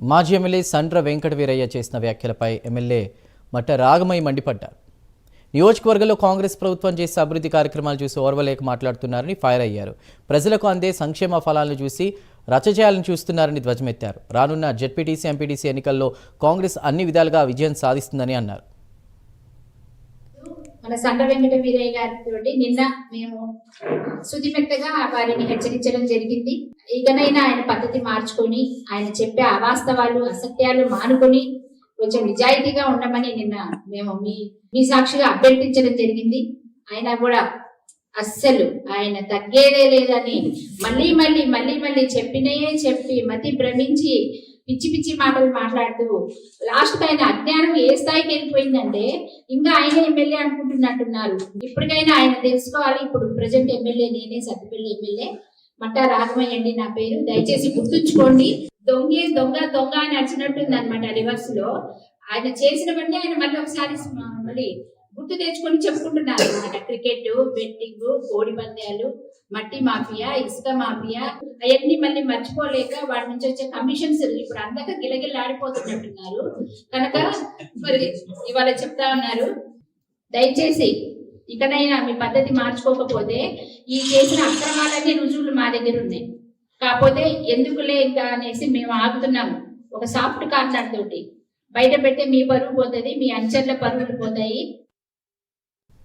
మాజీ ఎమ్మెల్యే సండ్ర వెంకట వీరయ్య చేసిన వ్యాఖ్యలపై ఎమ్మెల్యే మట్ట రాగమై మండిపడ్డారు. నియోజకవర్గంలో కాంగ్రెస్ ప్రభుత్వం చేసే అభివృద్ధి కార్యక్రమాలు చూసి ఓర్వలేక మాట్లాడుతున్నారని ఫైర్ అయ్యారు. ప్రజలకు అందే సంక్షేమ ఫలాలను చూసి రచ చేయాలని చూస్తున్నారని ధ్వజమెత్తారు. రానున్న జెడ్పీటీసీ ఎంపీటీసీ ఎన్నికల్లో కాంగ్రెస్ అన్ని విధాలుగా విజయం సాధిస్తుందని అన్నారు. మన సండ వెంకట వీరయ్య గారితో నిన్న మేము శుతిమెత్తగా వారిని హెచ్చరించడం జరిగింది. ఇకనైనా ఆయన పద్ధతి మార్చుకొని ఆయన చెప్పే అవాస్తవాలు అసత్యాలు మానుకొని కొంచెం నిజాయితీగా ఉండమని నిన్న మేము మీ మీ సాక్షిగా అభ్యర్థించడం జరిగింది. ఆయన కూడా అస్సలు ఆయన తగ్గేదే లేదని మళ్ళీ మళ్ళీ మళ్ళీ మళ్ళీ చెప్పినయే చెప్పి మతి భ్రమించి పిచ్చి పిచ్చి మాటలు మాట్లాడుతూ లాస్ట్ ఆయన అజ్ఞానం ఏ స్థాయికి వెళ్ళిపోయిందంటే ఇంకా ఆయన ఎమ్మెల్యే అనుకుంటున్నట్టున్నారు. ఇప్పటికైనా ఆయన తెలుసుకోవాలి. ఇప్పుడు ప్రజెంట్ ఎమ్మెల్యే నేనే సత్తుపల్లి ఎమ్మెల్యే. మట్టా రాఘమయ్యండి నా పేరు. దయచేసి గుర్తుంచుకోండి. దొంగే దొంగ దొంగ అని అరిచినట్టుంది అనమాట రివర్స్లో ఆయన చేసినవన్నీ ఆయన మళ్ళీ ఒకసారి మళ్ళీ గుర్తు తెచ్చుకొని చెప్పుకుంటున్నారు అనమాట క్రికెట్ బెట్టింగ్ కోడి పందాలు మట్టి మాఫియా ఇసుక మాఫియా అవన్నీ మళ్ళీ మర్చిపోలేక వాటి నుంచి వచ్చే కమిషన్స్ ఇప్పుడు అందాక గిలగిలాడిపోతున్నట్టున్నారు కనుక మరి ఇవాళ చెప్తా ఉన్నారు. దయచేసి ఇకనైనా మీ పద్ధతి మార్చుకోకపోతే ఈ చేసిన అక్రమాలన్నీ రుజువులు మా దగ్గర ఉన్నాయి. కాకపోతే ఎందుకులే ఇంకా అనేసి మేము ఆగుతున్నాము. ఒక సాఫ్ట్ కార్నర్ తోటి బయట పెడితే మీ పరువు పోతుంది మీ అంచెల పరువులు పోతాయి.